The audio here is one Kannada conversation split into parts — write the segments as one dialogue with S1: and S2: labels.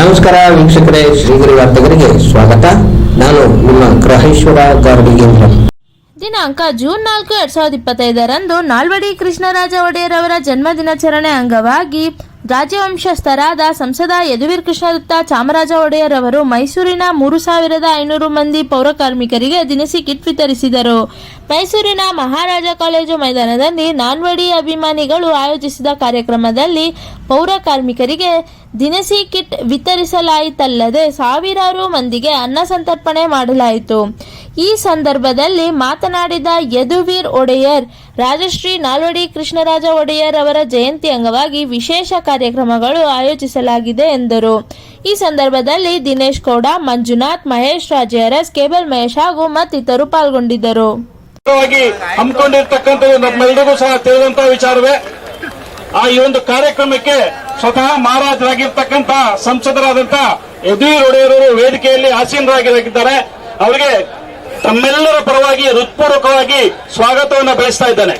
S1: ನಮಸ್ಕಾರ ವೀಕ್ಷಕರೇ ಶ್ರೀಗಿರಿ ವಾರ್ತೆಗರಿಗೆ ಸ್ವಾಗತ. ನಾನು ನಿಮ್ಮ ಗ್ರಹೇಶ್ವರ ಗಾರ್ಡಿಗೇಂದ್ರ
S2: ದಿನಾಂಕ ಜೂನ್ ನಾಲ್ಕು, ಎರಡ್ ಸಾವಿರದ ಇಪ್ಪತ್ತೈದರಂದು ನಾಲ್ವಡಿ ಕೃಷ್ಣರಾಜ ಒಡೆಯರ್ ಅವರ ಜನ್ಮ ದಿನಾಚರಣೆ ಅಂಗವಾಗಿ ರಾಜವಂಶಸ್ಥರಾದ ಸಂಸದ ಯದುವೀರ್ ಕೃಷ್ಣದತ್ತ ಚಾಮರಾಜ ಒಡೆಯರ್ ಅವರು ಮೈಸೂರಿನ ಮೂರು ಸಾವಿರದ ಐನೂರು ಮಂದಿ ಪೌರಕಾರ್ಮಿಕರಿಗೆ ದಿನಸಿ ಕಿಟ್ ವಿತರಿಸಿದರು. ಮೈಸೂರಿನ ಮಹಾರಾಜ ಕಾಲೇಜು ಮೈದಾನದಲ್ಲಿ ನಾನ್ವಡಿ ಅಭಿಮಾನಿಗಳು ಆಯೋಜಿಸಿದ ಕಾರ್ಯಕ್ರಮದಲ್ಲಿ ಪೌರ ಕಾರ್ಮಿಕರಿಗೆ ದಿನಸಿ ಕಿಟ್ ವಿತರಿಸಲಾಯಿತಲ್ಲದೆ ಸಾವಿರಾರು ಮಂದಿಗೆ ಅನ್ನ ಸಂತರ್ಪಣೆ ಮಾಡಲಾಯಿತು. ಈ ಸಂದರ್ಭದಲ್ಲಿ ಮಾತನಾಡಿದ ಯದುವೀರ್ ಒಡೆಯರ್, ರಾಜಶ್ರೀ ನಾಲ್ವಡಿ ಕೃಷ್ಣರಾಜ ಒಡೆಯರ್ ಅವರ ಜಯಂತಿ ಅಂಗವಾಗಿ ವಿಶೇಷ ಕಾರ್ಯಕ್ರಮಗಳು ಆಯೋಜಿಸಲಾಗಿದೆ ಎಂದರು. ಈ ಸಂದರ್ಭದಲ್ಲಿ ದಿನೇಶ್ ಗೌಡ, ಮಂಜುನಾಥ್, ಮಹೇಶ್, ರಾಜ ಕೇಬಲ್ ಮಹೇಶ್ ಹಾಗೂ ಮತ್ತಿತರರು ಪಾಲ್ಗೊಂಡಿದ್ದರು.
S3: ಹಮ್ಮಿಕೊಂಡಿರ್ತಕ್ಕಂಥದ್ದು ಸಹ ತಿಳಿದಂತಹ ವಿಚಾರವೇ. ಆ ಈ ಒಂದು ಕಾರ್ಯಕ್ರಮಕ್ಕೆ ಸ್ವತಃ ಮಹಾರಾಜರಾಗಿರ್ತಕ್ಕಂತಹ ಸಂಸದರಾದಂತಹ ಯದುವೀರ್ ಒಡೆಯರವರು ವೇದಿಕೆಯಲ್ಲಿ ಆಸೀನರಾಗಿದ್ದಾರೆ. ಅವರಿಗೆ ತಮ್ಮೆಲ್ಲರ ಪರವಾಗಿ ಹೃತ್ಪೂರ್ವಕವಾಗಿ ಸ್ವಾಗತವನ್ನು ಬಯಸ್ತಾ ಇದ್ದಾನೆ.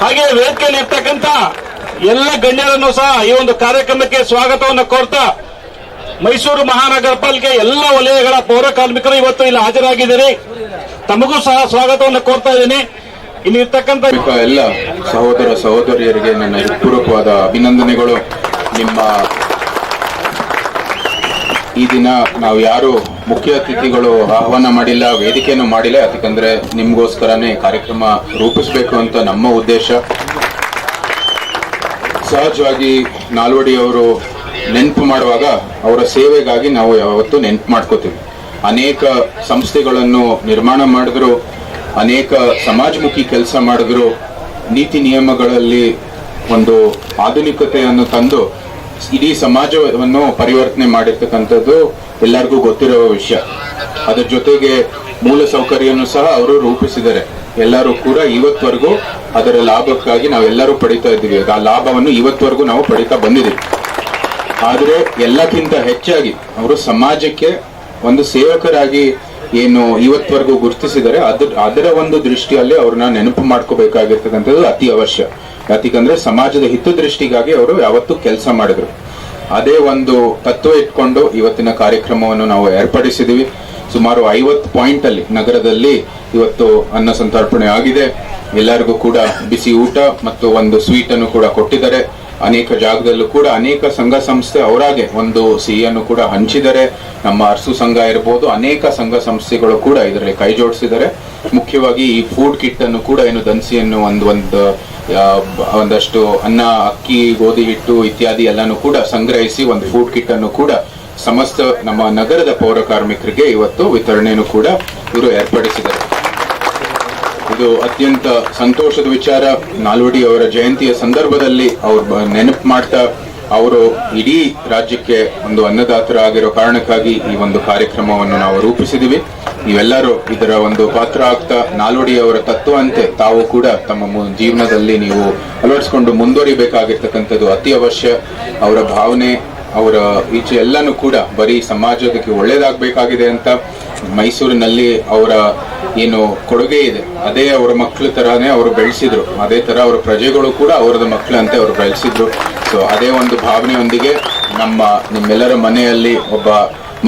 S3: ಹಾಗೆ ವೇದಿಕೆಯಲ್ಲಿ ಇರ್ತಕ್ಕಂಥ ಎಲ್ಲ ಗಣ್ಯರನ್ನು ಸಹ ಈ ಒಂದು ಕಾರ್ಯಕ್ರಮಕ್ಕೆ ಸ್ವಾಗತವನ್ನು ಕೋರ್ತಾ ಮೈಸೂರು ಮಹಾನಗರ ಪಾಲಿಕೆ ಎಲ್ಲ ವಲಯಗಳ ಪೌರ ಕಾರ್ಮಿಕರು ಇವತ್ತು ಇಲ್ಲಿ ಹಾಜರಾಗಿದ್ದೀರಿ. ತಮಗೂ ಸಹ ಸ್ವಾಗತವನ್ನು ಕೋರ್ತಾ ಇದ್ದೀನಿ. ಇಲ್ಲಿ ಇರ್ತಕ್ಕಂಥ
S4: ಎಲ್ಲ ಸಹೋದರ ಸಹೋದರಿಯರಿಗೆ ನನ್ನ ಹೃತ್ಪೂರ್ವಕವಾದ ಅಭಿನಂದನೆಗಳು. ನಿಮ್ಮ ಈ ದಿನ ನಾವು ಯಾರು ಮುಖ್ಯ ಅತಿಥಿಗಳು ಆಹ್ವಾನ ಮಾಡಿಲ್ಲ, ವೇದಿಕೆಯನ್ನು ಮಾಡಿಲ್ಲ. ಯಾಕಂದ್ರೆ ನಿಮ್ಗೋಸ್ಕರನೇ ಕಾರ್ಯಕ್ರಮ ರೂಪಿಸಬೇಕು ಅಂತ ನಮ್ಮ ಉದ್ದೇಶ. ಸಹಜವಾಗಿ ನಾಲ್ವಡಿ ಅವರು ನೆನಪು ಮಾಡುವಾಗ ಅವರ ಸೇವೆಗಾಗಿ ನಾವು ಯಾವತ್ತೂ ನೆನಪು ಮಾಡ್ಕೋತೀವಿ. ಅನೇಕ ಸಂಸ್ಥೆಗಳನ್ನು ನಿರ್ಮಾಣ ಮಾಡಿದ್ರು, ಅನೇಕ ಸಮಾಜಮುಖಿ ಕೆಲಸ ಮಾಡಿದ್ರು. ನೀತಿ ನಿಯಮಗಳಲ್ಲಿ ಒಂದು ಆಧುನಿಕತೆಯನ್ನು ತಂದು ಇಡೀ ಸಮಾಜವನ್ನು ಪರಿವರ್ತನೆ ಮಾಡಿರ್ತಕ್ಕಂಥದ್ದು ಎಲ್ಲರಿಗೂ ಗೊತ್ತಿರೋ ವಿಷಯ. ಅದರ ಜೊತೆಗೆ ಮೂಲ ಸೌಕರ್ಯವನ್ನು ಸಹ ಅವರು ರೂಪಿಸಿದ್ದಾರೆ. ಎಲ್ಲರೂ ಕೂಡ ಇವತ್ವರೆಗೂ ಅದರ ಲಾಭಕ್ಕಾಗಿ ನಾವೆಲ್ಲರೂ ಪಡಿತಾ ಇದ್ದೀವಿ. ಆ ಲಾಭವನ್ನು ಇವತ್ವರೆಗೂ ನಾವು ಪಡಿತಾ ಬಂದಿದ್ದೀವಿ. ಆದರೆ ಎಲ್ಲಕ್ಕಿಂತ ಹೆಚ್ಚಾಗಿ ಅವರು ಸಮಾಜಕ್ಕೆ ಒಂದು ಸೇವಕರಾಗಿ ಏನು ಇವತ್ವರೆಗೂ ಗುರುತಿಸಿದರೆ ಅದ್ರ, ಅದರ ಒಂದು ದೃಷ್ಟಿಯಲ್ಲಿ ಅವ್ರನ್ನ ನೆನಪು ಮಾಡ್ಕೋಬೇಕಾಗಿರ್ತಕ್ಕಂಥದ್ದು ಅತಿ ಅವಶ್ಯ. ಯಾಕಂದ್ರೆ ಸಮಾಜದ ಹಿತದೃಷ್ಟಿಗಾಗಿ ಅವರು ಯಾವತ್ತೂ ಕೆಲಸ ಮಾಡಿದ್ರು. ಅದೇ ಒಂದು ತತ್ವ ಇಟ್ಕೊಂಡು ಇವತ್ತಿನ ಕಾರ್ಯಕ್ರಮವನ್ನು ನಾವು ಏರ್ಪಡಿಸಿದೀವಿ. ಸುಮಾರು ಐವತ್ತು ಪಾಯಿಂಟ್ ಅಲ್ಲಿ ನಗರದಲ್ಲಿ ಇವತ್ತು ಅನ್ನ ಸಂತರ್ಪಣೆ ಆಗಿದೆ. ಎಲ್ಲರಿಗೂ ಕೂಡ ಬಿಸಿ ಊಟ ಮತ್ತು ಒಂದು ಸ್ವೀಟ್ ಅನ್ನು ಕೂಡ ಕೊಟ್ಟಿದ್ದಾರೆ. ಅನೇಕ ಜಾಗದಲ್ಲೂ ಕೂಡ ಅನೇಕ ಸಂಘ ಸಂಸ್ಥೆ ಅವರಾಗೆ ಒಂದು ಸಿಹಿಯನ್ನು ಕೂಡ ಹಂಚಿದರೆ, ನಮ್ಮ ಅರಸು ಸಂಘ ಇರಬಹುದು ಅನೇಕ ಸಂಘ ಸಂಸ್ಥೆಗಳು ಕೂಡ ಇದರಲ್ಲಿ ಕೈ ಜೋಡಿಸಿದ್ದಾರೆ ಮುಖ್ಯವಾಗಿ ಈ ಫುಡ್ ಕಿಟ್ ಅನ್ನು ಕೂಡ ಏನು ದನ್ಸಿಯನ್ನು ಒಂದು ಒಂದು ಒಂದಷ್ಟು ಅನ್ನ, ಅಕ್ಕಿ, ಗೋಧಿ ಹಿಟ್ಟು ಇತ್ಯಾದಿ ಎಲ್ಲಾನು ಕೂಡ ಸಂಗ್ರಹಿಸಿ ಒಂದು ಫುಡ್ ಕಿಟ್ ಅನ್ನು ಕೂಡ ಸಮಸ್ತ ನಮ್ಮ ನಗರದ ಪೌರ ಕಾರ್ಮಿಕರಿಗೆ ಇವತ್ತು ವಿತರಣೆಯನ್ನು ಕೂಡ ಇವರು ಏರ್ಪಡಿಸಿದ್ದಾರೆ. ಇದು ಅತ್ಯಂತ ಸಂತೋಷದ ವಿಚಾರ. ನಾಲ್ವಡಿ ಅವರ ಜಯಂತಿಯ ಸಂದರ್ಭದಲ್ಲಿ ಅವ್ರು ನೆನಪು ಮಾಡ್ತಾ ಅವರು ಇಡೀ ರಾಜ್ಯಕ್ಕೆ ಒಂದು ಅನ್ನದಾತರಾಗಿರೋ ಕಾರಣಕ್ಕಾಗಿ ಈ ಒಂದು ಕಾರ್ಯಕ್ರಮವನ್ನು ನಾವು ರೂಪಿಸಿದ್ದೀವಿ ನೀವೆಲ್ಲರೂ ಇದರ ಒಂದು ಪಾತ್ರ ಆಗ್ತಾ ನಾಲ್ವಡಿ ಅವರ ತತ್ವ ಅಂತೆ ತಾವು ಕೂಡ ತಮ್ಮ ಜೀವನದಲ್ಲಿ ನೀವು ಅಳವಡಿಸಿಕೊಂಡು ಮುಂದುವರಿಬೇಕಾಗಿರ್ತಕ್ಕಂಥದ್ದು ಅತಿ ಅವಶ್ಯ. ಅವರ ಭಾವನೆ, ಅವರ ಈಚೆ ಎಲ್ಲನೂ ಕೂಡ ಬರೀ ಸಮಾಜಕ್ಕೆ ಒಳ್ಳೇದಾಗಬೇಕಾಗಿದೆ ಅಂತ. ಮೈಸೂರಿನಲ್ಲಿ ಅವರ ಏನು ಕೊಡುಗೆ ಇದೆ, ಅದೇ ಅವರ ಮಕ್ಕಳ ತರಾನೇ ಅವರು ಬೆಳೆಸಿದ್ರು. ಅದೇ ತರ ಅವರ ಪ್ರಜೆಗಳು ಕೂಡ ಅವರದ ಮಕ್ಕಳಂತೆ ಅವರು ಬೆಳೆಸಿದ್ರು. ಸೊ ಅದೇ ಒಂದು ಭಾವನೆಯೊಂದಿಗೆ ನಮ್ಮ, ನಿಮ್ಮೆಲ್ಲರ ಮನೆಯಲ್ಲಿ ಒಬ್ಬ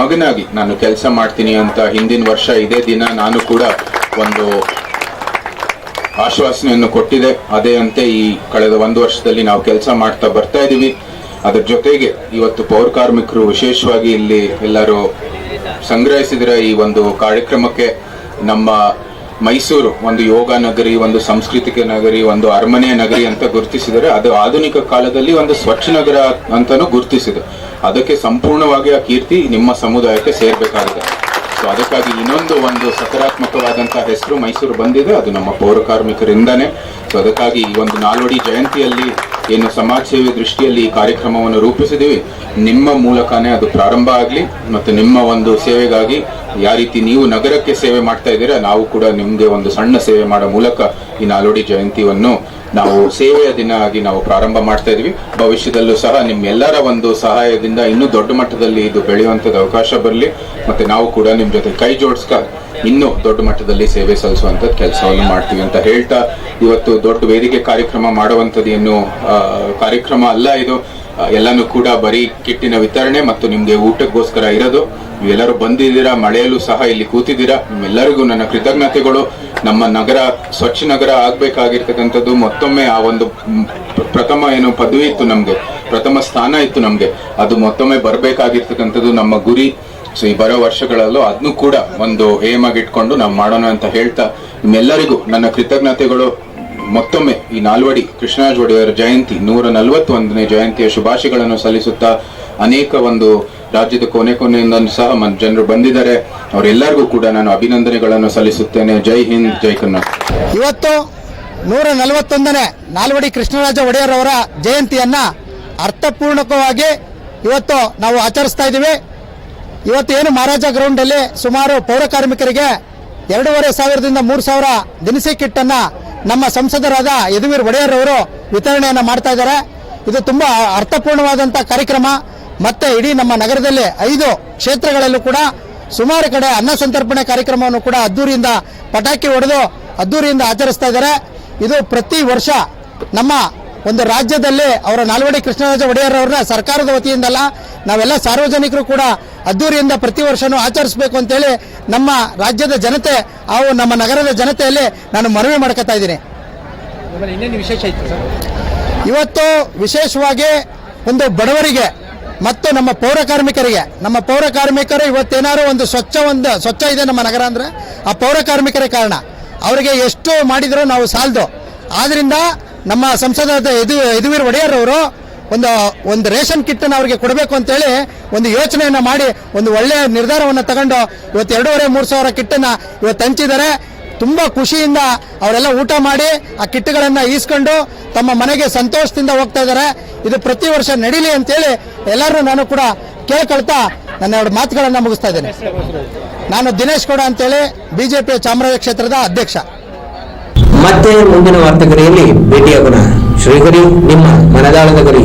S4: ಮಗನಾಗಿ ನಾನು ಕೆಲಸ ಮಾಡ್ತೀನಿ ಅಂತ ಹಿಂದಿನ ವರ್ಷ ಇದೇ ದಿನ ನಾನು ಕೂಡ ಒಂದು ಆಶ್ವಾಸನೆಯನ್ನು ಕೊಟ್ಟಿದೆ. ಅದೇ ಅಂತೆ ಈ ಕಳೆದ ಒಂದು ವರ್ಷದಲ್ಲಿ ನಾವು ಕೆಲಸ ಮಾಡ್ತಾ ಬರ್ತಾ ಇದ್ದೀವಿ ಅದರ ಜೊತೆಗೆ ಇವತ್ತು ಪೌರ ಕಾರ್ಮಿಕರು ವಿಶೇಷವಾಗಿ ಇಲ್ಲಿ ಎಲ್ಲರೂ ಸಂಗ್ರಹಿಸಿದಿರ ಈ ಒಂದು ಕಾರ್ಯಕ್ರಮಕ್ಕೆ ನಮ್ಮ ಮೈಸೂರು, ಒಂದು ಯೋಗ ನಗರಿ, ಒಂದು ಸಾಂಸ್ಕೃತಿಕ ನಗರಿ, ಒಂದು ಅರಮನೆಯ ನಗರಿ ಅಂತ ಗುರುತಿಸಿದರೆ ಅದು ಆಧುನಿಕ ಕಾಲದಲ್ಲಿ ಒಂದು ಸ್ವಚ್ಛ ನಗರ ಅಂತಾನು ಗುರುತಿಸಿದೆ. ಅದಕ್ಕೆ ಸಂಪೂರ್ಣವಾಗಿ ಆ ಕೀರ್ತಿ ನಿಮ್ಮ ಸಮುದಾಯಕ್ಕೆ ಸೇರ್ಬೇಕಾಗಿದೆ. ಸೊ ಅದಕ್ಕಾಗಿ ಇನ್ನೊಂದು ಒಂದು ಸಕಾರಾತ್ಮಕವಾದಂತಹ ಹೆಸರು ಮೈಸೂರು ಬಂದಿದೆ. ಅದು ನಮ್ಮ ಪೌರ ಕಾರ್ಮಿಕರಿಂದಾನೆ. ಸೊ ಅದಕ್ಕಾಗಿ ಈ ಒಂದು ನಾಲ್ವಡಿ ಜಯಂತಿಯಲ್ಲಿ ಏನು ಸಮಾಜ ಸೇವೆ ದೃಷ್ಟಿಯಲ್ಲಿ ಈ ಕಾರ್ಯಕ್ರಮವನ್ನು ರೂಪಿಸಿದ್ದೀವಿ, ನಿಮ್ಮ ಮೂಲಕನೇ ಅದು ಪ್ರಾರಂಭ ಆಗಲಿ ಮತ್ತು ನಿಮ್ಮ ಒಂದು ಸೇವೆಗಾಗಿ ಯಾವ ರೀತಿ ನೀವು ನಗರಕ್ಕೆ ಸೇವೆ ಮಾಡ್ತಾ ಇದ್ದೀರಾ, ನಾವು ಕೂಡ ನಿಮಗೆ ಒಂದು ಸಣ್ಣ ಸೇವೆ ಮಾಡೋ ಮೂಲಕ ಈ ನಾಲ್ವಡಿ ಜಯಂತಿಯನ್ನು ನಾವು ಸೇವೆಯ ದಿನ ಆಗಿ ನಾವು ಪ್ರಾರಂಭ ಮಾಡ್ತಾ ಇದೀವಿ. ಭವಿಷ್ಯದಲ್ಲೂ ಸಹ ನಿಮ್ಮೆಲ್ಲರ ಒಂದು ಸಹಾಯದಿಂದ ಇನ್ನೂ ದೊಡ್ಡ ಮಟ್ಟದಲ್ಲಿ ಇದು ಬೆಳೆಯುವಂತದ ಅವಕಾಶ ಬರಲಿ. ಮತ್ತೆ ನಾವು ಕೂಡ ನಿಮ್ ಜೊತೆ ಕೈ ಜೋಡಿಸ್ಕ ಇನ್ನೂ ದೊಡ್ಡ ಮಟ್ಟದಲ್ಲಿ ಸೇವೆ ಸಲ್ಲಿಸುವಂತ ಕೆಲಸವನ್ನು ಮಾಡ್ತೀವಿ ಅಂತ ಹೇಳ್ತಾ ಇವತ್ತು ದೊಡ್ಡ ವೇದಿಕೆ ಕಾರ್ಯಕ್ರಮ ಮಾಡುವಂಥದ್ದು ಕಾರ್ಯಕ್ರಮ ಅಲ್ಲ ಇದು. ಎಲ್ಲಾನು ಕೂಡ ಬರೀ ಕಿಟ್ಟಿನ ವಿತರಣೆ ಮತ್ತು ನಿಮ್ಗೆ ಊಟಕ್ಕೋಸ್ಕರ ಇರೋದು. ನೀವೆಲ್ಲರೂ ಬಂದಿದ್ದೀರಾ, ಮಳೆಯಲ್ಲೂ ಸಹ ಇಲ್ಲಿ ಕೂತಿದ್ದೀರಾ, ನಿಮ್ಮೆಲ್ಲರಿಗೂ ನನ್ನ ಕೃತಜ್ಞತೆಗಳು. ನಮ್ಮ ನಗರ, ಸ್ವಚ್ಛ ನಗರ ಆಗ್ಬೇಕಾಗಿರ್ತಕ್ಕಂಥದ್ದು ಮತ್ತೊಮ್ಮೆ ಆ ಒಂದು ಪ್ರಥಮ ಏನು ಪದವಿ ಇತ್ತು ನಮಗೆ, ಪ್ರಥಮ ಸ್ಥಾನ ಇತ್ತು ನಮಗೆ. ಅದು ಮತ್ತೊಮ್ಮೆ ಬರಬೇಕಾಗಿರ್ತಕ್ಕಂಥದ್ದು ನಮ್ಮ ಗುರಿ. ಸೊ ಈ ಬರೋ ವರ್ಷಗಳಲ್ಲೂ ಅದನ್ನು ಕೂಡ ಒಂದು ಏಮ್ ಆಗಿ ಇಟ್ಕೊಂಡು ನಾವು ಮಾಡೋಣ ಅಂತ ಹೇಳ್ತಾ ನಿಮ್ಮೆಲ್ಲರಿಗೂ ನನ್ನ ಕೃತಜ್ಞತೆಗಳು. ಮತ್ತೊಮ್ಮೆ ಈ ನಾಲ್ವಡಿ ಕೃಷ್ಣರಾಜ ಒಡೆಯರ ಜಯಂತಿ, ನೂರ ನಲವತ್ತೊಂದನೇ ಜಯಂತಿಯ ಶುಭಾಶಯಗಳನ್ನು ಸಲ್ಲಿಸುತ್ತಾ ಅನೇಕ ಒಂದು ರಾಜ್ಯದ ಕೊನೆ ಕೊನೆಯಿಂದ ಸಹ ಜನರು ಬಂದಿದ್ದಾರೆ. ಅವರೆಲ್ಲರಿಗೂ ಕೂಡ ನಾನು ಅಭಿನಂದನೆಗಳನ್ನು ಸಲ್ಲಿಸುತ್ತೇನೆ. ಜೈ ಹಿಂದ್, ಜೈ ಕನ್ನಡ.
S5: ಇವತ್ತು ನೂರ ನಲವತ್ತೊಂದನೇ ನಾಲ್ವಡಿ ಕೃಷ್ಣರಾಜ ಒಡೆಯರ್ ಅವರ ಜಯಂತಿಯನ್ನ ಅರ್ಥಪೂರ್ಣಕವಾಗಿ ಇವತ್ತು ನಾವು ಆಚರಿಸ್ತಾ ಇದ್ದೀವಿ. ಇವತ್ತು ಏನು ಮಹಾರಾಜ ಗ್ರೌಂಡಲ್ಲಿ ಸುಮಾರು ಪೌರ ಕಾರ್ಮಿಕರಿಗೆ ಎರಡೂವರೆ ಸಾವಿರದಿಂದ ಮೂರು ಸಾವಿರ ದಿನಸಿ ಕಿಟ್ಟನ್ನ ನಮ್ಮ ಸಂಸದರಾದ ಯದುವೀರ್ ಒಡೆಯರ್ ಅವರು ವಿತರಣೆಯನ್ನು ಮಾಡ್ತಾ ಇದ್ದಾರೆ. ಇದು ತುಂಬಾ ಅರ್ಥಪೂರ್ಣವಾದಂಥ ಕಾರ್ಯಕ್ರಮ. ಮತ್ತೆ ಇಡೀ ನಮ್ಮ ನಗರದಲ್ಲಿ ಐದು ಕ್ಷೇತ್ರಗಳಲ್ಲೂ ಕೂಡ ಸುಮಾರು ಕಡೆ ಅನ್ನ ಸಂತರ್ಪಣೆ ಕಾರ್ಯಕ್ರಮವನ್ನು ಕೂಡ ಅದ್ದೂರಿಯಿಂದ ಪಟಾಕಿ ಹೊಡೆದು ಅದ್ದೂರಿಯಿಂದ ಆಚರಿಸ್ತಾ ಇದ್ದಾರೆ. ಇದು ಪ್ರತಿ ವರ್ಷ ನಮ್ಮ ಒಂದು ರಾಜ್ಯದಲ್ಲಿ ಅವರ ನಾಲ್ವಡಿ ಕೃಷ್ಣರಾಜ ಒಡೆಯರ್ ಅವರನ್ನ ಸರ್ಕಾರದ ವತಿಯಿಂದಲ್ಲ ನಾವೆಲ್ಲ ಸಾರ್ವಜನಿಕರು ಕೂಡ ಅದ್ದೂರಿಯಿಂದ ಪ್ರತಿ ವರ್ಷನೂ ಆಚರಿಸಬೇಕು ಅಂತೇಳಿ ನಮ್ಮ ರಾಜ್ಯದ ಜನತೆ ಹಾಗೂ ನಮ್ಮ ನಗರದ ಜನತೆಯಲ್ಲಿ ನಾನು ಮನವಿ ಮಾಡ್ಕೊತಾ ಇದ್ದೀನಿ. ಇವತ್ತು ವಿಶೇಷವಾಗಿ ಒಂದು ಬಡವರಿಗೆ ಮತ್ತು ನಮ್ಮ ಪೌರ ಕಾರ್ಮಿಕರಿಗೆ ನಮ್ಮ ಪೌರ ಕಾರ್ಮಿಕರು ಇವತ್ತೇನಾದ್ರು ಒಂದು ಸ್ವಚ್ಛ ಒಂದು ಸ್ವಚ್ಛ ಇದೆ ನಮ್ಮ ನಗರ ಅಂದ್ರೆ ಆ ಪೌರ ಕಾರ್ಮಿಕರೇ ಕಾರಣ. ಅವರಿಗೆ ಎಷ್ಟು ಮಾಡಿದರೂ ನಾವು ಸಾಲದು. ಆದ್ದರಿಂದ ನಮ್ಮ ಸಂಸದ ಯದು ಯದುವೀರ್ ಒಡೆಯರ್ ಅವರು ಒಂದು ಒಂದು ರೇಷನ್ ಕಿಟ್ ಅವರಿಗೆ ಕೊಡಬೇಕು ಅಂತೇಳಿ ಒಂದು ಯೋಚನೆಯನ್ನು ಮಾಡಿ, ಒಂದು ಒಳ್ಳೆಯ ನಿರ್ಧಾರವನ್ನು ತಗೊಂಡು ಇವತ್ತು ಎರಡೂವರೆ, ಮೂರು ಸಾವಿರ ಕಿಟ್ಟನ್ನು ಇವತ್ತು ಹಂಚಿದ್ದಾರೆ ತುಂಬಾ ಖುಷಿಯಿಂದ ಅವರೆಲ್ಲ ಊಟ ಮಾಡಿ, ಆ ಕಿಟ್ಗಳನ್ನ ಈಸ್ಕೊಂಡು ತಮ್ಮ ಮನೆಗೆ ಸಂತೋಷದಿಂದ ಹೋಗ್ತಾ ಇದ್ದಾರೆ. ಇದು ಪ್ರತಿ ವರ್ಷ ನಡೀಲಿ ಅಂತೇಳಿ ಎಲ್ಲರೂ ನಾನು ಕೂಡ ಕೇಳ್ಕೊಳ್ತಾ ನನ್ನ ಎರಡು ಮಾತುಗಳನ್ನು ಮುಗಿಸ್ತಾ ಇದ್ದೇನೆ. ನಾನು ದಿನೇಶ್ ಗೌಡ ಅಂತೇಳಿ ಬಿಜೆಪಿ ಚಾಮರಾಜ ಕ್ಷೇತ್ರದ ಅಧ್ಯಕ್ಷ.
S1: ಮತ್ತೆ ಮುಂದಿನ ವಾರ್ತೆಗರಿಯಲ್ಲಿ ಭೇಟಿಯಾಗೋಣ. ಶ್ರೀಗರಿ ನಿಮ್ಮ ಮನದಾಳದ ಗರಿ.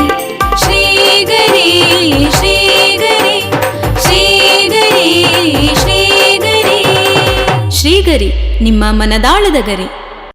S6: ನಿಮ್ಮ ಮನದಾಳದ ಗರಿ.